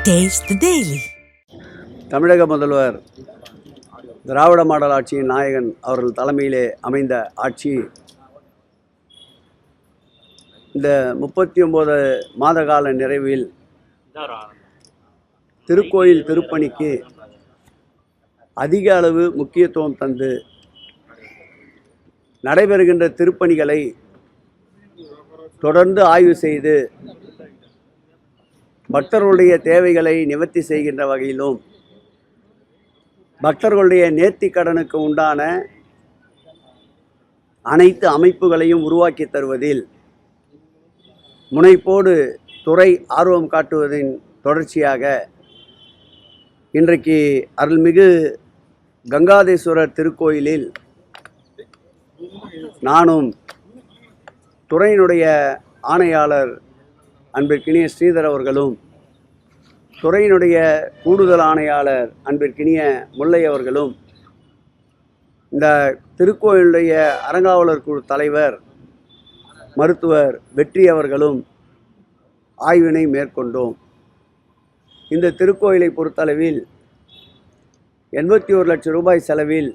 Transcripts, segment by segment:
Taste daily தமிழக முதல்வர் திராவிட model ஆட்சியின் நாயகன் அவர்கள் தலைமையிலே அமைந்த ஆட்சி இந்த முப்பத்தி ஒன்பது மாத கால நிறைவில் திருக்கோயில் திருப்பணிக்கு அதிக அளவு முக்கியத்துவம் தந்து நடைபெறுகின்ற திருப்பணிகளை தொடர்ந்து ஆய்வு செய்து பக்தர்களுடைய தேவைகளை நிவர்த்தி செய்கின்ற வகையிலும் பக்தர்களுடைய நேர்த்தி கடனுக்கு உண்டான அனைத்து அமைப்புகளையும் உருவாக்கி தருவதில் முனைப்போடு துறை ஆர்வம் காட்டுவதின் தொடர்ச்சியாக இன்றைக்கு அருள்மிகு கங்காதேஸ்வரர் திருக்கோயிலில் நானும் துறையினுடைய ஆணையாளர் அன்பிற்கினிய ஸ்ரீதர் அவர்களும் துறையினுடைய கூடுதல் ஆணையாளர் அன்பிற்கினிய முல்லை அவர்களும் இந்த திருக்கோயிலுடைய அறங்காவலர் குழு தலைவர் மருத்துவர் வெற்றி அவர்களும் ஆய்வினை மேற்கொண்டோம். இந்த திருக்கோயிலை பொறுத்தளவில் எண்பத்தி ஒரு லட்சம் ரூபாய் செலவில்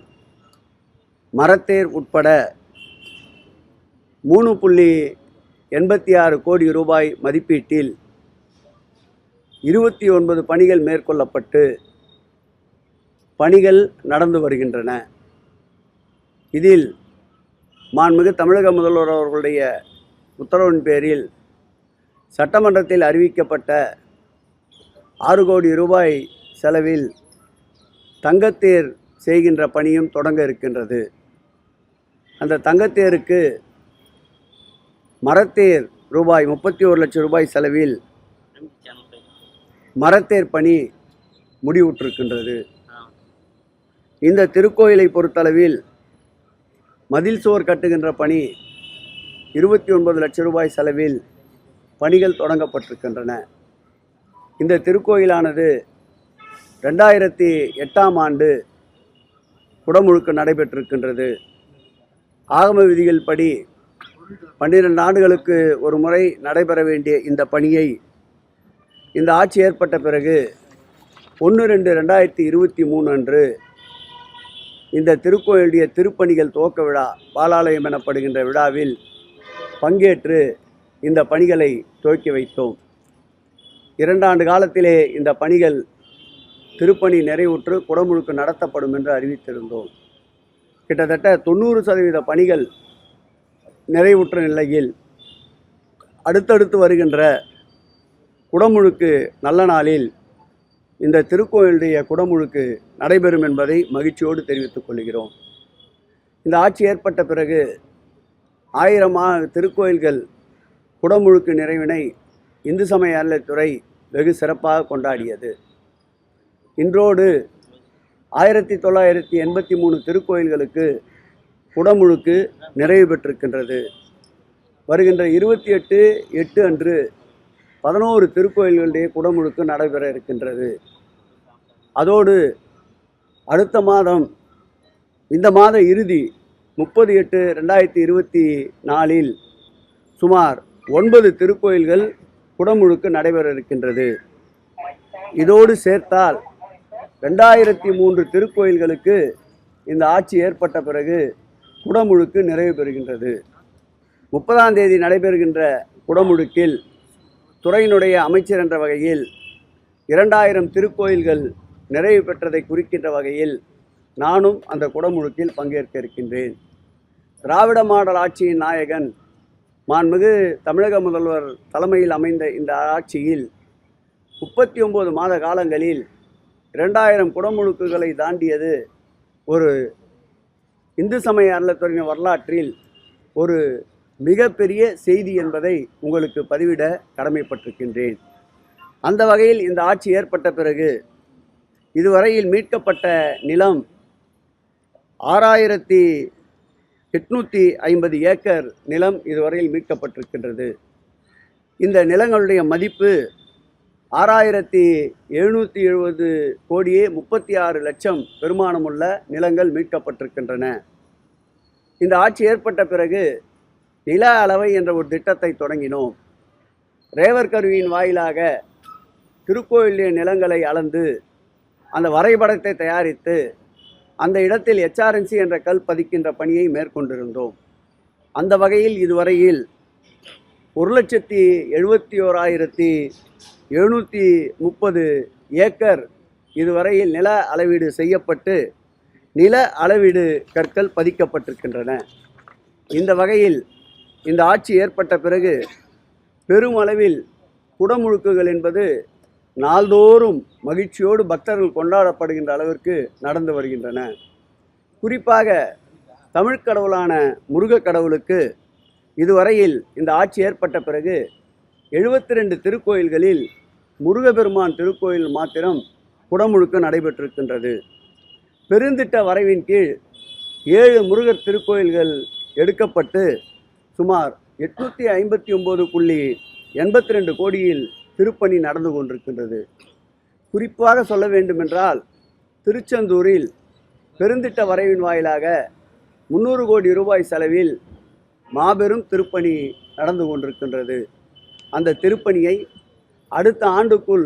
மரத்தேர் உட்பட மூணு புள்ளி எண்பத்தி ஆறு கோடி ரூபாய் மதிப்பீட்டில் இருபத்தி ஒன்பது பணிகள் மேற்கொள்ளப்பட்டு பணிகள் நடந்து வருகின்றன. இதில் மாண்புமிகு தமிழக முதல்வர் அவர்களுடைய உத்தரவின் பேரில் சட்டமன்றத்தில் அறிவிக்கப்பட்ட ஆறு கோடி ரூபாய் செலவில் தங்கத்தேர் செய்கின்ற பணியும் தொடங்க இருக்கின்றது. அந்த தங்கத்தேருக்கு மரத்தேர் ரூபாய் முப்பத்தி ஒரு லட்சம் ரூபாய் செலவில் மரத்தேர் பணி முடிவுற்றிருக்கின்றது. இந்த திருக்கோயிலை பொறுத்தளவில் மதில் சுவர் கட்டுகின்ற பணி இருபத்தி ஒன்பது லட்சம் ரூபாய் செலவில் பணிகள் தொடங்கப்பட்டிருக்கின்றன. இந்த திருக்கோயிலானது ரெண்டாயிரத்தி எட்டாம் ஆண்டு குடமுழுக்கு நடைபெற்றிருக்கின்றது. ஆகம விதிகள் படி பன்னிரெண்டு ஆண்டுகளுக்கு ஒரு முறை நடைபெற வேண்டிய இந்த பணியை இந்த ஆட்சி ஏற்பட்ட பிறகு ஒன்று ரெண்டு ரெண்டாயிரத்தி இருபத்தி மூணு அன்று இந்த திருக்கோயிலுடைய திருப்பணிகள் துவக்க விழா பாலாலயம் எனப்படுகின்ற விழாவில் பங்கேற்று இந்த பணிகளை துவக்கி வைத்தோம். இரண்டாண்டு காலத்திலே இந்த பணிகள் திருப்பணி நிறைவுற்று குடமுழுக்கு நடத்தப்படும் என்று அறிவித்திருந்தோம். கிட்டத்தட்ட தொண்ணூறு சதவீத பணிகள் நிறைவுற்ற நிலையில் அடுத்தடுத்து வருகின்ற குடமுழுக்கு நல்ல நாளில் இந்த திருக்கோயிலுடைய குடமுழுக்கு நடைபெறும் என்பதை மகிழ்ச்சியோடு தெரிவித்துக் கொள்கிறோம். இந்த ஆட்சி ஏற்பட்ட பிறகு ஆயிரம் திருக்கோயில்கள் குடமுழுக்கு நிறைவினை இந்து சமய அறநிலைத்துறை வெகு சிறப்பாக கொண்டாடியது. இன்றோடு ஆயிரத்தி தொள்ளாயிரத்தி எண்பத்தி மூணு திருக்கோயில்களுக்கு குடமுழுக்கு நிறைவு பெற்றிருக்கின்றது. வருகின்ற இருபத்தி எட்டு எட்டு அன்று பதினோரு திருக்கோயில்களுடைய குடமுழுக்கு நடைபெற இருக்கின்றது. அதோடு அடுத்த மாதம் இந்த மாத இறுதி முப்பது எட்டு ரெண்டாயிரத்தி இருபத்தி நாலில் சுமார் ஒன்பது திருக்கோயில்கள் குடமுழுக்கு நடைபெற இருக்கின்றது. இதோடு சேர்த்தால் ரெண்டாயிரத்தி மூன்று திருக்கோயில்களுக்கு இந்த ஆட்சி ஏற்பட்ட பிறகு குடமுழுக்கு நிறைவு பெறுகின்றது. முப்பதாம் தேதி நடைபெறுகின்ற குடமுழுக்கில் துறையினுடைய அமைச்சர் என்ற வகையில் இரண்டாயிரம் திருக்கோயில்கள் நிறைவு பெற்றதை குறிக்கின்ற வகையில் நானும் அந்த குடமுழுக்கில் பங்கேற்க இருக்கின்றேன். திராவிட மாடல் ஆட்சியின் நாயகன் மாண்புமிகு தமிழக முதல்வர் தலைமையில் அமைந்த இந்த ஆட்சியில் முப்பத்தி ஒம்பது மாத காலங்களில் இரண்டாயிரம் குடமுழுக்குகளை தாண்டியது ஒரு இந்து சமய அறநிலைத்துறையின் வரலாற்றில் ஒரு மிகப்பெரிய செய்தி என்பதை உங்களுக்கு பதிவிட கடமைப்பட்டிருக்கின்றேன். அந்த வகையில் இந்த ஆட்சி ஏற்பட்ட பிறகு இதுவரையில் மீட்கப்பட்ட நிலம் ஆறாயிரத்தி எட்நூற்றி ஐம்பது ஏக்கர் நிலம் இதுவரையில் மீட்கப்பட்டிருக்கின்றது. இந்த நிலங்களுடைய மதிப்பு ஆறாயிரத்தி எழுநூற்றி எழுபது கோடியே முப்பத்தி ஆறு லட்சம் பெருமானமுள்ள நிலங்கள் மீட்கப்பட்டிருக்கின்றன. இந்த ஆட்சி ஏற்பட்ட பிறகு நில அளவை என்ற ஒரு திட்டத்தை தொடங்கினோம். ரேவர் கருவியின் வாயிலாக திருக்கோயிலுடைய நிலங்களை அளந்து அந்த வரைபடத்தை தயாரித்து அந்த இடத்தில் எச்ஆர்என்சி என்ற கல் பதிக்கின்ற பணியை மேற்கொண்டிருந்தோம். அந்த வகையில் இதுவரையில் ஒரு லட்சத்தி எழுபத்தி ஓராயிரத்தி எழுநூற்றி முப்பது ஏக்கர் இதுவரையில் நில அளவீடு செய்யப்பட்டு நில அளவீடு கற்கள் பதிக்கப்பட்டிருக்கின்றன. இந்த வகையில் இந்த ஆட்சி ஏற்பட்ட பிறகு பெருமளவில் குடமுழுக்குகள் என்பது நாள்தோறும் மகிழ்ச்சியோடு பக்தர்கள் கொண்டாடப்படுகின்ற அளவிற்கு நடந்து வருகின்றன. குறிப்பாக தமிழ்க் கடவுளான முருகக் கடவுளுக்கு இதுவரையில் இந்த ஆட்சி ஏற்பட்ட பிறகு எழுபத்தி ரெண்டு திருக்கோயில்களில் முருகப்பெருமான் திருக்கோயில் மாத்திரம் குடமுழுக்கு நடைபெற்றிருக்கின்றது. பெருந்திட்ட வரைவின் கீழ் ஏழு முருகர் திருக்கோயில்கள் எடுக்கப்பட்டு சுமார் எட்நூற்றி ஐம்பத்தி ஒம்பது புள்ளி எண்பத்தி ரெண்டு கோடியில் திருப்பணி நடந்து கொண்டிருக்கின்றது. குறிப்பாக சொல்ல வேண்டுமென்றால் திருச்செந்தூரில் பெருந்திட்ட வரைவின் வாயிலாக முந்நூறு கோடி ரூபாய் செலவில் மாபெரும் திருப்பணி நடந்து கொண்டிருக்கின்றது. அந்த திருப்பணியை அடுத்த ஆண்டுக்குள்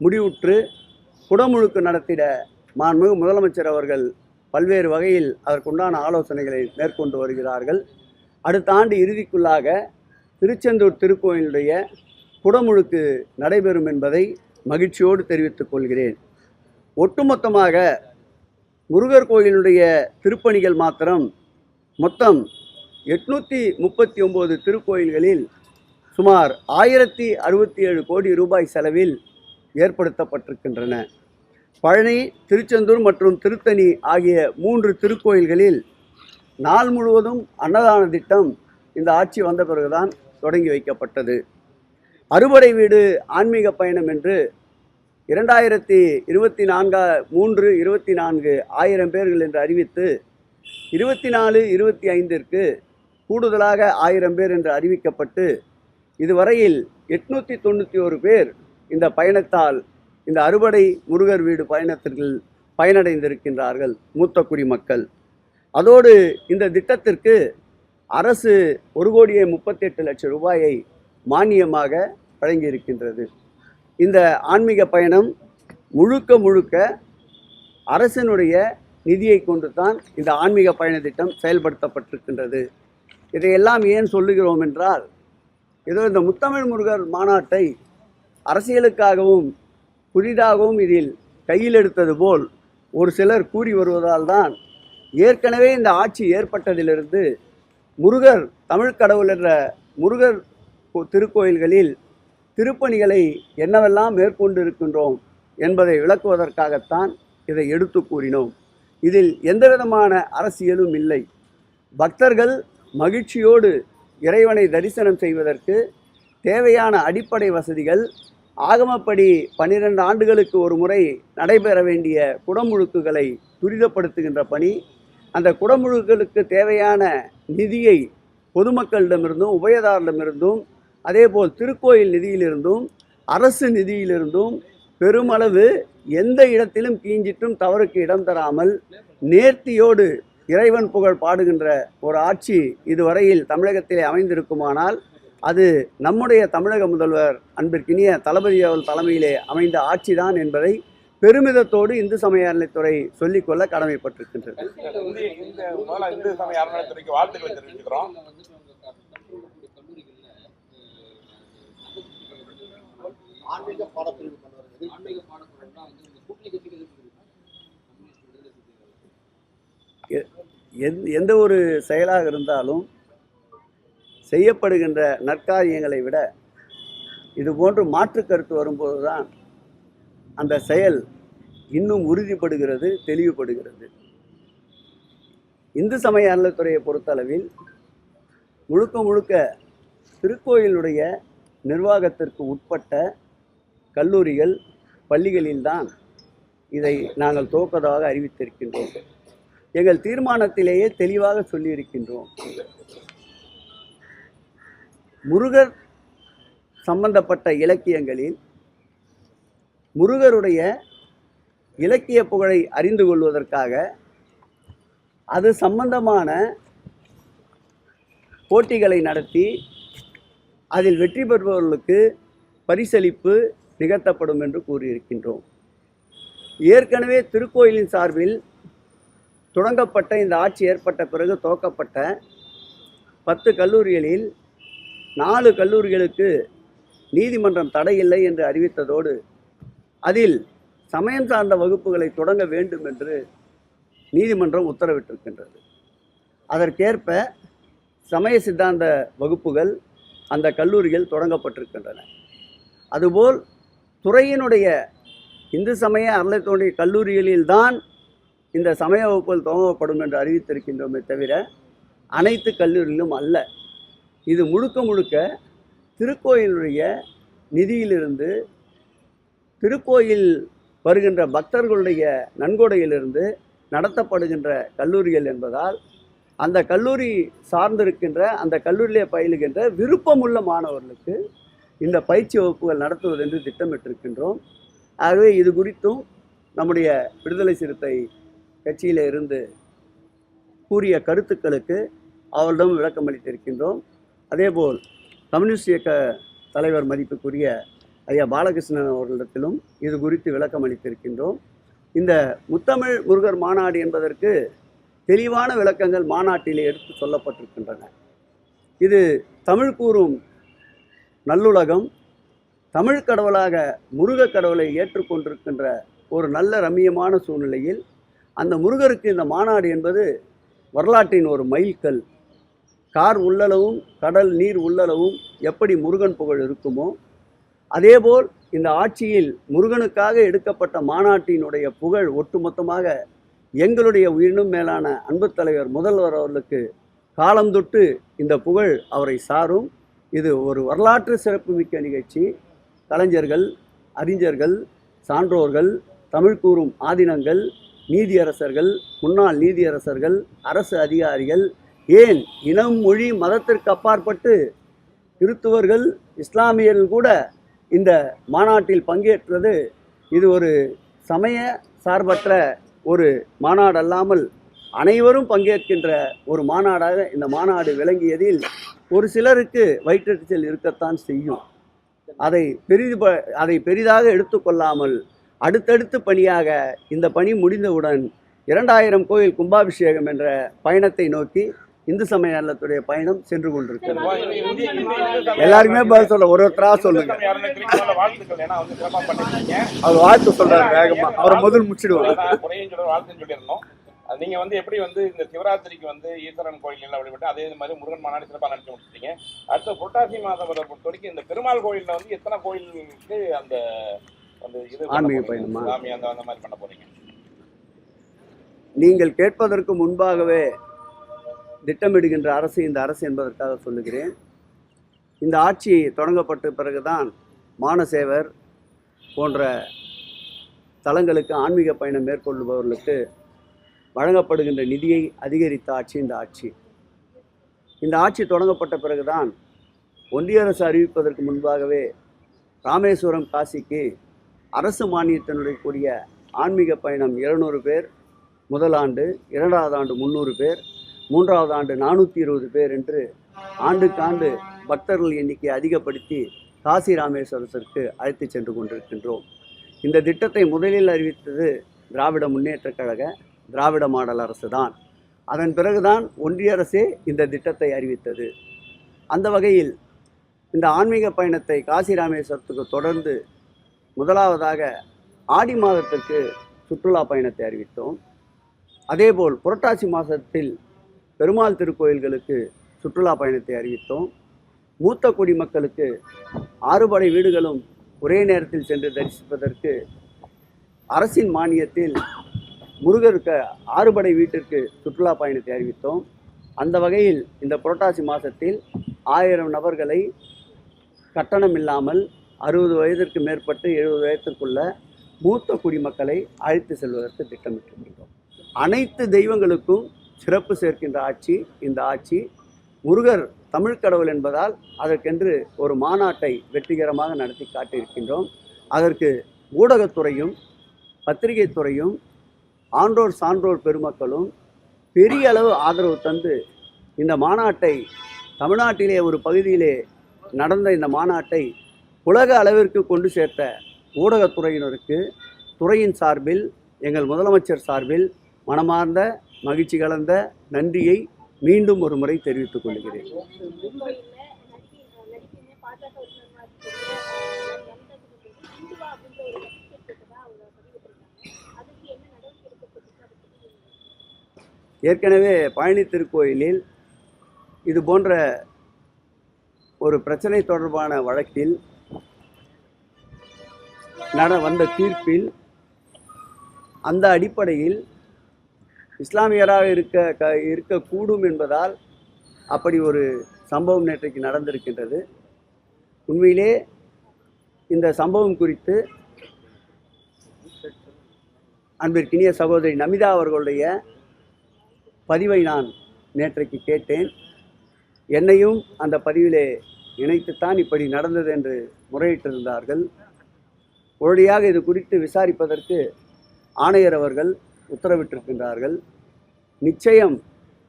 முடிவுற்று குடமுழுக்கு நடத்திட மாண்புமிகு முதலமைச்சர் அவர்கள் பல்வேறு வகையில் அதற்குண்டான ஆலோசனைகளை மேற்கொண்டு வருகிறார்கள். அடுத்த ஆண்டு இறுதிக்குள்ளாக திருச்செந்தூர் திருக்கோயிலுடைய குடமுழுக்கு நடைபெறும் என்பதை மகிழ்ச்சியோடு தெரிவித்துக் கொள்கிறேன். ஒட்டுமொத்தமாக முருகர் கோயிலுடைய திருப்பணிகள் மாத்திரம் மொத்தம் எட்நூற்றி முப்பத்தி ஒம்பது திருக்கோயில்களில் சுமார் ஆயிரத்தி அறுபத்தி ஏழு கோடி ரூபாய் செலவில் ஏற்படுத்தப்பட்டிருக்கின்றன. பழனி திருச்செந்தூர் மற்றும் திருத்தணி ஆகிய மூன்று திருக்கோயில்களில் நாள் முழுவதும் அன்னதான திட்டம் இந்த ஆட்சி வந்த பிறகுதான் தொடங்கி வைக்கப்பட்டது. அறுபடை வீடு ஆன்மீக பயணம் என்று இரண்டாயிரத்தி இருபத்தி நான்கா மூன்று இருபத்தி நான்கு ஆயிரம் பேர்கள் என்று அறிவித்து இருபத்தி நாலு இருபத்தி ஐந்திற்கு கூடுதலாக ஆயிரம் பேர் என்று அறிவிக்கப்பட்டு இதுவரையில் எட்நூற்றி தொண்ணூற்றி ஒரு பேர் இந்த பயணத்தால் இந்த அறுபடை முருகர் வீடு பயணத்திற்கு பயனடைந்திருக்கின்றார்கள் மூத்த குடிமக்கள் அதோடு இந்த திட்டத்திற்கு அரசு ஒரு கோடியே முப்பத்தெட்டு லட்சம் ரூபாயை மானியமாக வழங்கியிருக்கின்றது. இந்த ஆன்மீக பயணம் முழுக்க முழுக்க அரசினுடைய நிதியை கொண்டு தான் இந்த ஆன்மீக பயண திட்டம் செயல்படுத்தப்பட்டிருக்கின்றது. இதையெல்லாம் ஏன் சொல்லுகிறோம் என்றால் ஏதோ இந்த முத்தமிழ் முருகர் மாநாட்டை அரசியலுக்காகவும் புதிதாகவும் இதில் கையில் எடுத்தது போல் ஒரு சிலர் கூறி வருவதால் தான் ஏற்கனவே இந்த ஆட்சி ஏற்பட்டதிலிருந்து முருகர் தமிழ் கடவுள் என்ற முருகர் கோ- திருக்கோயில்களில் திருப்பணிகளை என்னவெல்லாம் மேற்கொண்டு இருக்கின்றோம் என்பதை விளக்குவதற்காகத்தான் இதை எடுத்து கூறினோம். இதில் எந்தவிதமான அரசியலும் இல்லை. பக்தர்கள் மகிழ்ச்சியோடு இறைவனை தரிசனம் செய்வதற்கு தேவையான அடிப்படை வசதிகள் ஆகமப்படி பன்னிரண்டு ஆண்டுகளுக்கு ஒரு முறை நடைபெற வேண்டிய குடமுழுக்குகளை துரிதப்படுத்துகின்ற பணி. அந்த குடமுழுக்களுக்கு தேவையான நிதியை பொதுமக்களிடமிருந்தும் உபயதாரிடமிருந்தும் அதேபோல் திருக்கோயில் நிதியிலிருந்தும் அரசு நிதியிலிருந்தும் பெருமளவு எந்த இடத்திலும் கீஞ்சிட்டும் தவறுக்கு இடம் தராமல் நேர்த்தியோடு இறைவன் புகழ் பாடுகின்ற ஒரு ஆட்சி இதுவரையில் தமிழகத்திலே அமைந்திருக்குமானால் அது நம்முடைய தமிழக முதல்வர் அன்பிற்கினிய தளபதி அவர்கள் தலைமையிலே அமைந்த ஆட்சிதான் என்பதை பெருமிதத்தோடு இந்து சமய அறநிலைத்துறை சொல்லிக்கொள்ள கடமைப்பட்டிருக்கின்றது. இந்து சமய அறநிலையத்துறைக்கு வாழ்த்துக்களை தெரிவிச்சுக்கிறோம் ஆன்மீக பாடப்பிரிவு ஆன்மீக பாடப்பிரிவுனா வந்து இந்த கூட்டணி கட்சிகள் எதிர்ப்பு இருக்கு. கம்யூனிஸ்ட் விடுதலை சிறுத்தைகள். எந் எந்த ஒரு செயலாக இருந்தாலும் செய்யப்படுகின்ற நற்காரியங்களை விட இது போன்று மாற்று கருத்து வரும்போது தான் அந்த செயல் இன்னும் உறுதிப்படுகிறது தெளிவுபடுகிறது. இந்து சமய அறநிலைத்துறையை பொறுத்தளவில் முழுக்க முழுக்க திருக்கோயிலுடைய நிர்வாகத்திற்கு உட்பட்ட கல்லூரிகள் பள்ளிகளில்தான் இதை நாங்கள் துவக்கதாக அறிவித்திருக்கின்றோம். எங்கள் தீர்மானத்திலேயே தெளிவாக சொல்லியிருக்கின்றோம். முருகர் சம்பந்தப்பட்ட இலக்கியங்களில் முருகருடைய இலக்கிய புகழை அறிந்து கொள்வதற்காக அது சம்பந்தமான போட்டிகளை நடத்தி அதில் வெற்றி பெறுபவர்களுக்கு பரிசளிப்பு நிகழ்த்தப்படும் என்று கூறியிருக்கின்றோம். ஏற்கனவே திருக்கோயிலின் சார்பில் தொடங்கப்பட்ட இந்த ஆட்சி ஏற்பட்ட பிறகு துவக்கப்பட்ட பத்து கல்லூரிகளில் நாலு கல்லூரிகளுக்கு நீதிமன்றம் தடையில்லை என்று அறிவித்ததோடு அதில் சமயம் சார்ந்த வகுப்புகளை தொடங்க வேண்டும் என்று நீதிமன்றம் உத்தரவிட்டிருக்கின்றது. அதற்கேற்ப சமய சித்தாந்த வகுப்புகள் அந்த கல்லூரிகள் தொடங்கப்பட்டிருக்கின்றன. அதுபோல் துறையினுடைய இந்து சமய அறநிலையத்துறை கல்லூரிகளில்தான் இந்த சமய வகுப்புகள் துவங்கப்படும் என்று அறிவித்திருக்கின்றோமே தவிர அனைத்து கல்லூரியிலும் அல்ல. இது முழுக்க முழுக்க திருக்கோயிலுடைய நிதியிலிருந்து திருக்கோயில் வருகின்ற பக்தர்களுடைய நன்கொடையிலிருந்து நடத்தப்படுகின்ற கல்லூரிகள் என்பதால் அந்த கல்லூரி சார்ந்திருக்கின்ற அந்த கல்லூரியிலே பயிலுகின்ற விருப்பமுள்ள மாணவர்களுக்கு இந்த பயிற்சி வகுப்புகள் நடத்துவது என்று திட்டமிட்டிருக்கின்றோம். ஆகவே இது குறித்தும் நம்முடைய விடுதலை சிறுத்தை கட்சியில் இருந்து கூறிய கருத்துக்களுக்கு அவரிடம் விளக்கம் அளித்திருக்கின்றோம். அதேபோல் கம்யூனிஸ்ட் இயக்க தலைவர் மதிப்புக்குரிய ஐயா பாலகிருஷ்ணன் அவர்களிடத்திலும் இது குறித்து விளக்கம் அளித்திருக்கின்றோம். இந்த முத்தமிழ் முருகர் மாநாடு என்பதற்கு தெளிவான விளக்கங்கள் மாநாட்டிலே எடுத்து சொல்லப்பட்டிருக்கின்றன. இது தமிழ் கூறும் நல்லுலகம் தமிழ் கடவுளாக முருக கடவுளை ஏற்றுக்கொண்டிருக்கின்ற ஒரு நல்ல ரம்மியமான சூழ்நிலையில் அந்த முருகருக்கு இந்த மாநாடு என்பது வரலாற்றின் ஒரு மைல்கல். கார் உள்ளளவும் கடல் நீர் உள்ளளவும் எப்படி முருகன் புகழ் இருக்குமோ அதேபோல் இந்த ஆட்சியில் முருகனுக்காக எடுக்கப்பட்ட மாநாட்டினுடைய புகழ் ஒட்டுமொத்தமாக எங்களுடைய உயிரினும் மேலான அன்பு தலைவர் முதல்வர் அவர்களுக்கு காலம் தொட்டு இந்த புகழ் அவரை சாரும். இது ஒரு வரலாற்று சிறப்புமிக்க நிகழ்ச்சி. கலைஞர்கள் அறிஞர்கள் சான்றோர்கள் தமிழ் கூறும் ஆதீனங்கள் நீதியரசர்கள் முன்னாள் நீதியரசர்கள் அரசு அதிகாரிகள் ஏன் இனம் மொழி மதத்திற்கு அப்பாற்பட்டு கிறித்துவர்கள் இஸ்லாமியர்கள் கூட இந்த மாநாட்டில் பங்கேற்றது? இது ஒரு சமய சார்பற்ற ஒரு மாநாடு அல்லாமல் அனைவரும் பங்கேற்கின்ற ஒரு மாநாடாக இந்த மாநாடு விளங்கியதில் ஒரு சிலருக்கு வயிற்றெரிச்சல் இருக்கத்தான் செய்யும். அதை பெரிது ப- அதை பெரிதாக எடுத்துக்கொள்ளாமல் அடுத்தடுத்து பணியாக இந்த பணி முடிந்தவுடன் இரண்டாயிரம் கோயில் கும்பாபிஷேகம் என்ற பயணத்தை நோக்கி இந்து சமய நலத்துடைய பயணம் சென்று கொண்டிருக்கிறது. இந்திய- எல்லாருக்குமே பதில் சொல்ல ஒரு ஒருத்தரா சொல்லுங்க. வாழ்த்துக்கள் வந்து பண்ணிருக்கீங்க அவர் வாழ்த்து சொல்றாரு வேகமா. அவரை முதல் முடிச்சிடுவாங்க வாழ்த்துன்னு சொல்லியிருந்தோம் அது நீங்க வந்து எப்படி வந்து இந்த சிவராத்திரிக்கு வந்து ஈஸ்வரன் கோயில் எல்லாம் வழிபட்டு அதே மாதிரி முருகன் மாநாடு சிறப்பாக நடத்தி முடிச்சிட்டீங்க. அடுத்த புரட்டாசி மாதம் பொறுத்த வரைக்கும் இந்த பெருமாள் கோயில்ல வந்து எத்தனை கோயிலுக்கு அந்த அந்த ஆன்மீக? பயணமா? நீங்கள் கேட்பதற்கு முன்பாகவே திட்டமிடுகின்ற அரசு இந்த அரசு என்பதற்காக சொல்லுகிறேன் இந்த ஆட்சி தொடங்கப்பட்ட பிறகுதான் மானசேவர் போன்ற தலங்களுக்கு ஆன்மீக பயணம் மேற்கொள்ளுபவர்களுக்கு வழங்கப்படுகின்ற நிதியை அதிகரித்த ஆட்சி இந்த ஆட்சி இந்த ஆட்சி தொடங்கப்பட்ட பிறகுதான் ஒன்றிய அரசு அறிவிப்பதற்கு முன்பாகவே ராமேஸ்வரம் காசிக்கு அரசு மானியத்தினுடைய கூடிய ஆன்மீக பயணம் இருநூறு பேர் முதல் ஆண்டு இரண்டாவது ஆண்டு முந்நூறு பேர் மூன்றாவது ஆண்டு நானூற்றி இருபது பேர் என்று ஆண்டுக்காண்டு பக்தர்கள் எண்ணிக்கை அதிகப்படுத்தி காசி ராமேஸ்வரத்திற்கு அழைத்து சென்று கொண்டிருக்கின்றோம். இந்த திட்டத்தை முதலில் அறிவித்தது திராவிட முன்னேற்றக் கழக திராவிட மாடல் அரசு தான். அதன் பிறகுதான் ஒன்றிய அரசே இந்த திட்டத்தை அறிவித்தது. அந்த வகையில் இந்த ஆன்மீக பயணத்தை காசி ராமேஸ்வரத்துக்கு தொடர்ந்து முதலாவதாக ஆடி மாதத்திற்கு சுற்றுலா பயணத்தை அறிவித்தோம். அதேபோல் புரட்டாசி மாதத்தில் பெருமாள் திருக்கோயில்களுக்கு சுற்றுலா பயணத்தை அறிவித்தோம். மூத்த குடிமக்களுக்கு ஆறுபடை வீடுகளும் ஒரே நேரத்தில் சென்று தரிசிப்பதற்கு அரசின் மானியத்தில் முருகருக்கு ஆறுபடை வீட்டிற்கு சுற்றுலா பயணத்தை அறிவித்தோம். அந்த வகையில் இந்த புரட்டாசி மாதத்தில் ஆயிரம் நபர்களை கட்டணம் இல்லாமல் அறுபது வயதிற்கு மேற்பட்டு எழுபது வயதிற்குள்ள மூத்த குடிமக்களை அழைத்து செல்வதற்கு திட்டமிட்டிருக்கின்றோம். அனைத்து தெய்வங்களுக்கும் சிறப்பு சேர்க்கின்ற ஆட்சி இந்த ஆட்சி முருகர் தமிழ் கடவுள் என்பதால் அதற்கென்று ஒரு மாநாட்டை வெற்றிகரமாக நடத்தி காட்டியிருக்கின்றோம். அதற்கு ஊடகத்துறையும் பத்திரிகை துறையும் ஆன்றோர் சான்றோர் பெருமக்களும் பெரிய அளவு ஆதரவு தந்து இந்த மாநாட்டை தமிழ்நாட்டிலே ஒரு பகுதியிலே நடந்த இந்த மாநாட்டை உலக அளவிற்கு கொண்டு சேர்த்த ஊடகத்துறையினருக்கு துறையின் சார்பில் எங்கள் முதலமைச்சர் சார்பில் மனமார்ந்த மகிழ்ச்சி கலந்த நன்றியை மீண்டும் ஒரு முறை தெரிவித்துக் கொள்கிறேன். ஏற்கனவே பழனி திருக்கோயிலில் இது போன்ற ஒரு பிரச்சனை தொடர்பான வழக்கில் நட வந்த தீர்ப்பில் அந்த அடிப்படையில் இஸ்லாமியராக இருக்க க இருக்கக்கூடும் என்பதால் அப்படி ஒரு சம்பவம் நேற்றைக்கு நடந்திருக்கின்றது. உண்மையிலே இந்த சம்பவம் குறித்து அன்பிற்கினிய சகோதரி நமிதா அவர்களுடைய பதிவை நான் நேற்றைக்கு கேட்டேன். என்னையும் அந்த பதிவிலே இணைத்துத்தான் இப்படி நடந்தது என்று முறையிட்டிருந்தார்கள். உடனடியாக இது குறித்து விசாரிப்பதற்கு ஆணையர் அவர்கள் உத்தரவிட்டிருக்கின்றார்கள். நிச்சயம்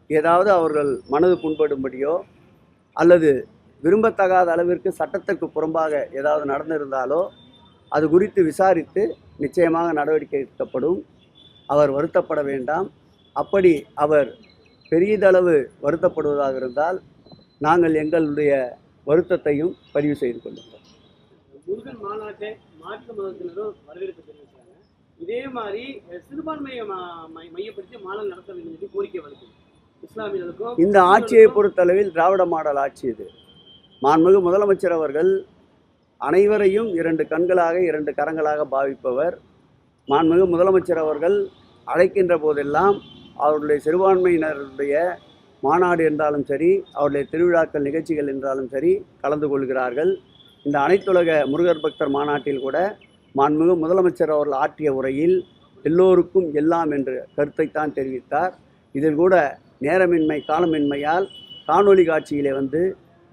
ஏதாவது அவர்கள் மனது புண்படும்படியோ அல்லது விரும்பத்தகாத அளவிற்கு சட்டத்திற்கு புறம்பாக ஏதாவது நடந்திருந்தாலோ அது குறித்து விசாரித்து நிச்சயமாக நடவடிக்கை எடுக்கப்படும். அவர் வருத்தப்பட வேண்டாம். அப்படி அவர் பெரியதளவு வருத்தப்படுவதாக இருந்தால் நாங்கள் எங்களுடைய வருத்தத்தையும் பதிவு செய்து கொள்ளுங்கள். முருகன் மாநாட்டை மாற்று மதத்தினரும் வரவேற்பு தெரிவிச்சாங்க இதே மாதிரி சிறுபான்மையை மையப்படுத்தி மாநாடு நடத்த வேண்டும் என்று கோரிக்கை வருது இஸ்லாமியர்களுக்கும் இந்த ஆட்சியை பொறுத்தளவில் திராவிட மாடல் ஆட்சி இது. மாண்புமிகு முதலமைச்சர் அவர்கள் அனைவரையும் இரண்டு கண்களாக இரண்டு கரங்களாக பாவிப்பவர். மாண்புமிகு முதலமைச்சர் அவர்கள் அழைக்கின்ற போதெல்லாம் அவருடைய சிறுபான்மையினருடைய மாநாடு என்றாலும் சரி அவருடைய திருவிழாக்கள் நிகழ்ச்சிகள் என்றாலும் சரி கலந்து கொள்கிறார்கள். இந்த அனைத்துலக முருகர் பக்தர் மாநாட்டில் கூட மாண்புமிகு முதலமைச்சர் அவர்கள் ஆற்றிய உரையில் எல்லோருக்கும் எல்லாம் என்ற கருத்தைத்தான் தெரிவித்தார். இதில் கூட நேரமின்மை காலமின்மையால் காணொலி காட்சியிலே வந்து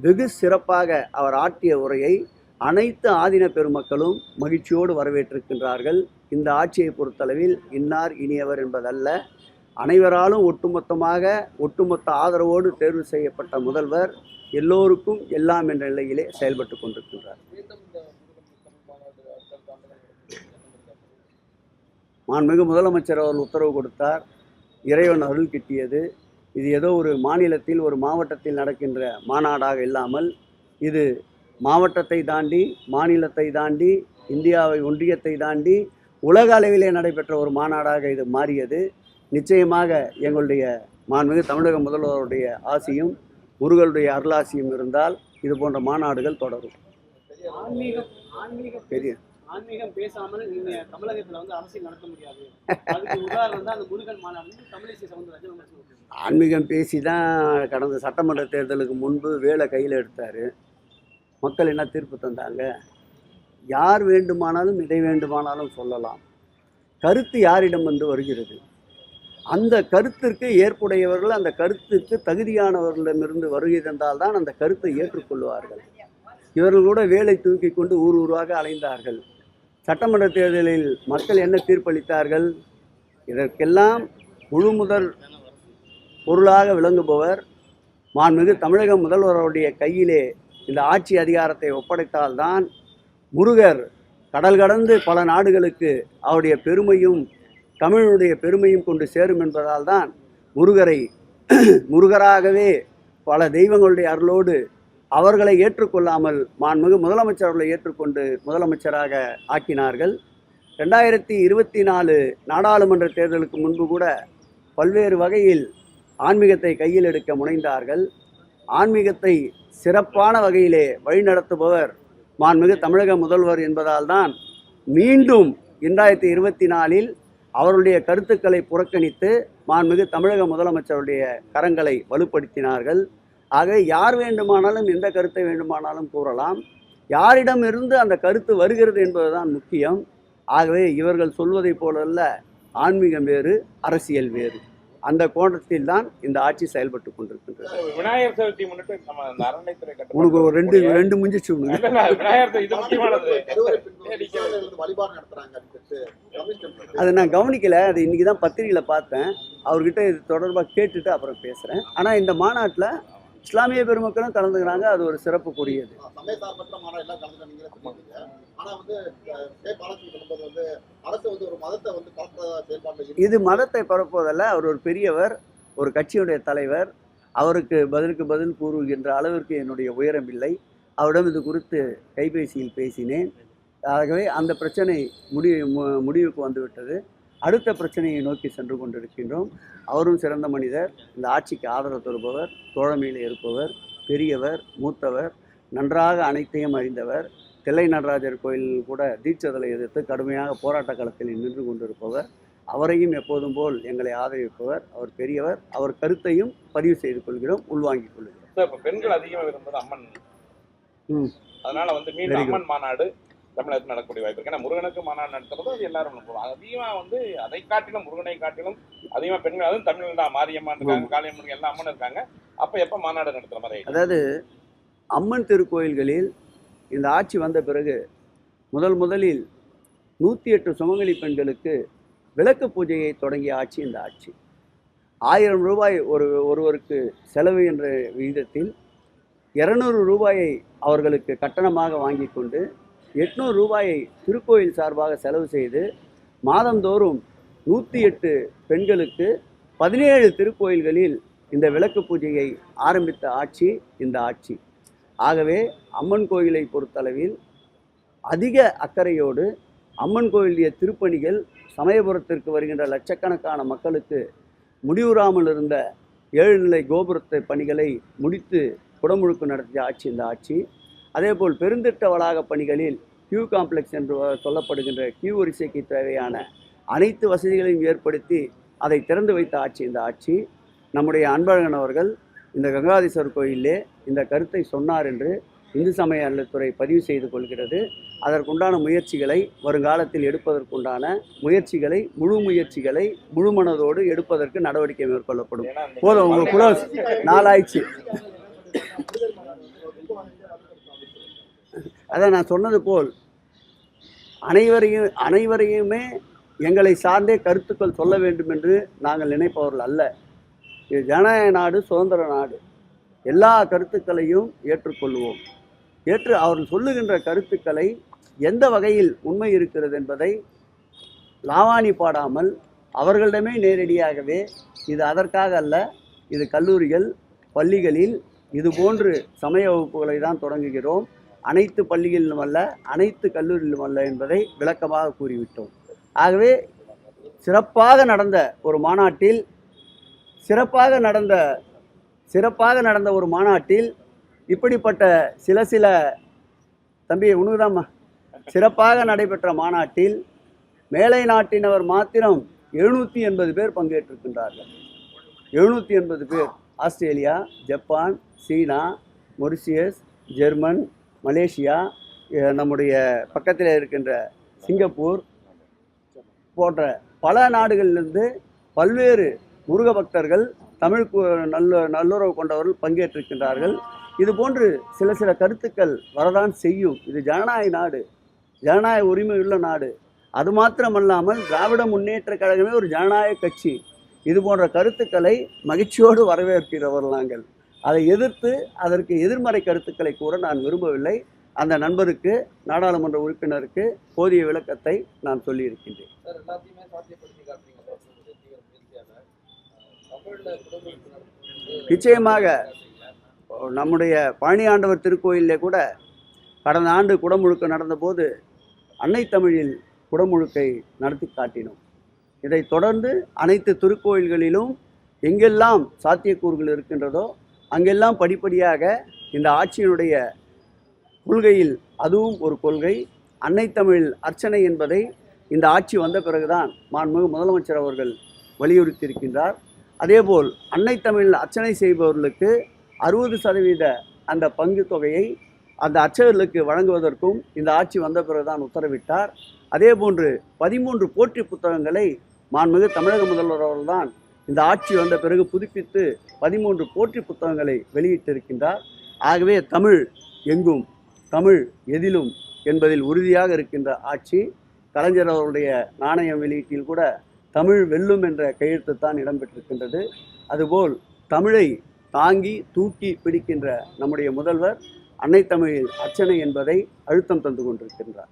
வெகு சிறப்பாக அவர் ஆற்றிய உரையை அனைத்து ஆதீன பெருமக்களும் மகிழ்ச்சியோடு வரவேற்றிருக்கின்றார்கள். இந்த ஆட்சியை பொறுத்தளவில் இன்னார் இனியவர் என்பதல்ல. அனைவராலும் ஒட்டுமொத்தமாக ஒட்டுமொத்த ஆதரவோடு தேர்வு செய்யப்பட்ட முதல்வர் எல்லோருக்கும் எல்லாம் என்ற நிலையிலே செயல்பட்டு கொண்டிருக்கின்றார். மாண்புமிகு முதலமைச்சர் அவர்கள் உத்தரவு கொடுத்தார். இறைவன் அருள் கிட்டியது. இது ஏதோ ஒரு மாநிலத்தில் ஒரு மாவட்டத்தில் நடக்கின்ற மாநாடாக இல்லாமல் இது மாவட்டத்தை தாண்டி மாநிலத்தை தாண்டி இந்தியாவை ஒன்றியத்தை தாண்டி உலக அளவிலே நடைபெற்ற ஒரு மாநாடாக இது மாறியது. நிச்சயமாக எங்களுடைய மாண்புமிகு தமிழக முதல்வருடைய ஆசியும் முருகனுடைய அருளாசியும் இருந்தால் இது போன்ற மாநாடுகள் தொடரும். பெரிய ஆன்மீகம் பேசாமல் நீங்க தமிழகத்துல வந்து அரசியல் நடத்த முடியாது. ஆன்மீகம் பேசி தான் கடந்த சட்டமன்ற தேர்தலுக்கு முன்பு வேலை கையில் எடுத்தார். மக்கள் என்ன தீர்ப்பு தந்தாங்க? யார் வேண்டுமானாலும் எதை வேண்டுமானாலும் சொல்லலாம். கருத்து யாரிடம் வந்து வருகிறது? அந்த கருத்திற்கு ஏற்புடையவர்கள் அந்த கருத்துக்கு தகுதியானவர்களிடமிருந்து வருகை தந்தால்தான் அந்த கருத்தை ஏற்றுக்கொள்வார்கள். இவர்கள் கூட வேலை தூக்கி கொண்டு ஊர் ஊராக அலைந்தார்கள். சட்டமன்ற தேர்தலில் மக்கள் என்ன தீர்ப்பளித்தார்கள்? இதற்கெல்லாம் முழு முதல் பொருளாக விளங்குபவர் மாண்புமிகு தமிழக முதல்வருடைய கையிலே இந்த ஆட்சி அதிகாரத்தை ஒப்படைத்தால்தான் முருகர் கடல் கடந்து பல நாடுகளுக்கு அவருடைய பெருமையும் தமிழனுடைய பெருமையும் கொண்டு சேரும் என்பதால் தான் முருகரை முருகராகவே பல தெய்வங்களுடைய அருளோடு அவர்களை ஏற்றுக்கொள்ளாமல் மாண்புமிகு முதலமைச்சர் அவர்களை ஏற்றுக்கொண்டு முதலமைச்சராக ஆக்கினார்கள். ரெண்டாயிரத்தி இருபத்தி நாலு நாடாளுமன்ற தேர்தலுக்கு முன்பு கூட பல்வேறு வகையில் ஆன்மீகத்தை கையில் எடுக்க முனைந்தார்கள். ஆன்மீகத்தை சிறப்பான வகையிலே வழிநடத்துபவர் மாண்புமிகு தமிழக முதல்வர் என்பதால் தான் மீண்டும் இரண்டாயிரத்தி இருபத்தி நாலில் அவருடைய கருத்துக்களை புறக்கணித்து மாண்புமிகு தமிழக முதலமைச்சருடைய கரங்களை வலுப்படுத்தினார்கள். ஆக யார் வேண்டுமானாலும் எந்த கருத்தை வேண்டுமானாலும் கூறலாம். யாரிடமிருந்து அந்த கருத்து வருகிறது என்பதுதான் முக்கியம். ஆகவே இவர்கள் சொல்வதைப் போலல்ல ஆன்மீகம் வேறு அரசியல் வேறு. அந்த கோணத்தில் தான் இந்த ஆட்சி செயல்பட்டு கொண்டிருக்கின்றது. விநாயகர் சதுர்த்தி முன்னிட்டு நம்ம இந்த அறநிலைத்துறை உனக்கு ஒரு ரெண்டு ரெண்டு முஞ்சிச்சு உனக்கு. அதை நான் கவனிக்கல. அது இன்னைக்கு தான் பத்திரிகையில் பார்த்தேன். அவர்கிட்ட இது தொடர்பாக கேட்டுட்டு அப்புறம் பேசுகிறேன் ஆனால் இந்த மாநாட்டில் இஸ்லாமிய பெருமக்களும் கலந்துக்கிறாங்க. அது ஒரு சிறப்புக்குரியது. சமய சார்பற்ற மாநாடு எல்லாம் கலந்து நீங்களே சொல்லியிருக்கீங்க ஆனா வந்து அஹ், கே பாலாஜி சொல்லும்போது வந்து அரசு வந்து ஒரு மதத்தை வந்து கலப்புற செயல்பாட்டில் ஈடுபட்டு இது மதத்தை பரப்புவதல்ல. அவர் ஒரு பெரியவர் ஒரு கட்சியுடைய தலைவர். அவருக்கு பதிலுக்கு பதில் கூறுகின்ற அளவிற்கு என்னுடைய உயரம் இல்லை. அவரிடம் இது குறித்து கைபேசியில் பேசினேன். ஆகவே அந்த பிரச்சனை முடி மு- முடிவுக்கு வந்துவிட்டது. அடுத்த பிரச்சனையை நோக்கி சென்று கொண்டிருக்கின்றோம். அவரும் சிறந்த மனிதர் இந்த ஆட்சிக்கு ஆதரவு தருபவர் தோழமையில் இருப்பவர் பெரியவர் மூத்தவர் நன்றாக அனைத்தையும் அறிந்தவர் தில்லை நடராஜர் கோயில் கூட தீட்சதலை எதிர்த்து கடுமையாக போராட்ட களத்தில் நின்று கொண்டிருப்பவர். அவரையும் எப்போதும் போல் எங்களை ஆதரிப்பவர் அவர் பெரியவர் அவர் கருத்தையும் பதிவு செய்து கொள்கிறோம் உள்வாங்கிக் கொள்கிறோம். பெண்கள் அதிகமா விரும்புவது அம்மன். அதனால வந்து மீண்டும். அம்மன் மாநாடு. தமிழகத்தில் நடக்கக்கூடிய வாய்ப்பு இருக்கு. ஏன்னா முருகனுக்கு மாநாடு நடத்துறது அது எல்லாரும். அதிகமா வந்து அதை காட்டிலும் முருகனை காட்டிலும் அதிகமா பெண்கள் அதுவும் தமிழ் தான். மாரியம்மன் இருக்காங்க காளியம்மன் எல்லா அம்மன் இருக்காங்க. அப்ப எப்ப மாநாடு நடத்துற மாதிரி அதாவது அம்மன் திருக்கோயில்களில் இந்த ஆட்சி வந்த பிறகு முதல் முதலில் நூற்றி எட்டு சுமங்கலி பெண்களுக்கு விளக்கு பூஜையை தொடங்கிய ஆட்சி இந்த ஆட்சி. ஆயிரம் ரூபாய் ஒரு ஒருவருக்கு செலவு என்ற விகிதத்தில் இரநூறு ரூபாயை அவர்களுக்கு கட்டணமாக வாங்கி கொண்டு எட்நூறு ரூபாயை திருக்கோயில் சார்பாக செலவு செய்து மாதந்தோறும் நூற்றி எட்டு பெண்களுக்கு பதினேழு திருக்கோயில்களில் இந்த விளக்கு பூஜையை ஆரம்பித்த ஆட்சி இந்த ஆட்சி. ஆகவே அம்மன் கோயிலை பொறுத்தளவில் அதிக அக்கறையோடு அம்மன் கோயிலுடைய திருப்பணிகள் சமயபுரத்திற்கு வருகின்ற லட்சக்கணக்கான மக்களுக்கு முடிவுறாமல் இருந்த ஏழுநிலை கோபுரத்தை பணிகளை முடித்து குடமுழுக்கு நடத்திய ஆட்சி இந்த ஆட்சி. அதேபோல் பெருந்திட்ட வளாக பணிகளில் கியூ காம்ப்ளெக்ஸ் என்று சொல்லப்படுகின்ற கியூ வரிசைக்கு தேவையான அனைத்து வசதிகளையும் ஏற்படுத்தி அதை திறந்து வைத்த ஆட்சி இந்த ஆட்சி. நம்முடைய அன்பழகன் அவர்கள் இந்த கங்காதீஸ்வரர் கோயிலே இந்த கருத்தை சொன்னார் என்று இந்து சமய அறநிலைத்துறை பதிவு செய்து கொள்கிறது. அதற்குண்டான முயற்சிகளை வருங்காலத்தில் எடுப்பதற்குண்டான முயற்சிகளை முழு முயற்சிகளை முழு மனதோடு எடுப்பதற்கு நடவடிக்கை மேற்கொள்ளப்படும். போதும் உங்க குளோஸ் நாளாயிடுச்சு. அதான் நான் சொன்னது போல் அனைவரையும் அனைவரையுமே எங்களை சார்ந்தே கருத்துக்கள் சொல்ல வேண்டும் என்று நாங்கள் நினைப்பவர்கள் அல்ல. இது ஜனநாயக நாடு சுதந்திர நாடு. எல்லா கருத்துக்களையும் ஏற்றுக்கொள்வோம். ஏற்று அவர்கள் சொல்லுகின்ற கருத்துக்களை எந்த வகையில் உண்மை இருக்கிறது என்பதை லாவாணி பாடாமல் அவர்களிடமே நேரடியாகவே இது அதற்காக அல்ல இது கல்லூரிகள் பள்ளிகளில் இது போன்று சமய வகுப்புகளை தான் தொடங்குகிறோம். அனைத்து பள்ளிகளிலும் அல்ல அனைத்து கல்லூரியிலும் அல்ல என்பதை விளக்கமாக கூறிவிட்டோம். ஆகவே சிறப்பாக நடந்த ஒரு மாநாட்டில் சிறப்பாக நடந்த சிறப்பாக நடந்த ஒரு மாநாட்டில் இப்படிப்பட்ட சில சில தம்பி உனக்குதாம்மா? சிறப்பாக நடைபெற்ற மாநாட்டில் மேலை நாட்டினவர் மாத்திரம் எழுநூற்றி எண்பது பேர் பங்கேற்றிருக்கின்றார்கள். எழுநூற்றி எண்பது பேர். Australia Japan China Mauritius German Malaysia நம்முடைய பக்கத்தில் இருக்கின்ற சிங்கப்பூர் போன்ற பல நாடுகளிலிருந்து பல்வேறு முருக பக்தர்கள் தமிழ் நல்ல நல்லுறவு கொண்டவர்கள் பங்கேற்றிருக்கின்றார்கள். இது போன்று சில சில கருத்துக்கள் வரதான் செய்யும். இது ஜனநாயக நாடு. ஜனநாயக உரிமையுள்ள நாடு. அது மாத்திரமல்லாமல் திராவிட முன்னேற்ற கழகமே ஒரு ஜனநாயக கட்சி. இது போன்ற கருத்துக்களை மகிழ்ச்சியோடு வரவேற்கிறவர்கள் நாங்கள். அதை எதிர்த்து அதற்கு எதிர்மறை கருத்துக்களை கூற நான் விரும்பவில்லை. அந்த நண்பருக்கு நாடாளுமன்ற உறுப்பினருக்கு போதிய விளக்கத்தை நான் சொல்லியிருக்கின்றேன். நிச்சயமாக. நம்முடைய பழனி ஆண்டவர் திருக்கோயிலே கூட கடந்த ஆண்டு குடமுழுக்கு நடந்தபோது அன்னை தமிழில் குடமுழுக்கை நடத்தி காட்டினோம். இதைத் தொடர்ந்து அனைத்து திருக்கோயில்களிலும் எங்கெல்லாம் சாத்தியக்கூறுகள் இருக்கின்றதோ அங்கெல்லாம் படிப்படியாக இந்த ஆட்சியினுடைய கொள்கையில் அதுவும் ஒரு கொள்கை. அன்னை தமிழ் அர்ச்சனை என்பதை இந்த ஆட்சி வந்த பிறகுதான் மாண்புமிகு முதலமைச்சர் அவர்கள் வலியுறுத்தியிருக்கின்றார். அதேபோல் அன்னை தமிழ் அர்ச்சனை செய்பவர்களுக்கு அறுபது சதவீத அந்த பங்கு தொகையை அந்த அர்ச்சகர்களுக்கு வழங்குவதற்கும் இந்த ஆட்சி வந்த பிறகுதான் உத்தரவிட்டார். அதேபோன்று பதிமூன்று போற்றி புத்தகங்களை மாண்புமிகு தமிழக முதல்வர் அவர்கள்தான் இந்த ஆட்சி வந்த பிறகு புதுப்பித்து பதிமூன்று போற்றி புத்தகங்களை வெளியிட்டிருக்கின்றார். ஆகவே தமிழ் எங்கும் தமிழ் எதிலும் என்பதில் உறுதியாக இருக்கின்ற ஆட்சி. கலைஞர் அவருடைய நாணயம் வெளியீட்டில் கூட தமிழ் வெல்லும் என்ற கையெழுத்து தான் இடம்பெற்றிருக்கின்றது. அதுபோல் தமிழை தாங்கி தூக்கி பிடிக்கின்ற நம்முடைய முதல்வர் அன்னை தமிழில் அர்ச்சனை என்பதை அழுத்தம் தந்து கொண்டிருக்கின்றார்.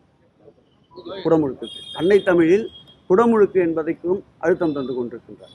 குடமுழுக்கு அன்னை தமிழில் குடமுழுக்கு என்பதைக்கும் அழுத்தம் தந்து கொண்டிருக்கின்றார்.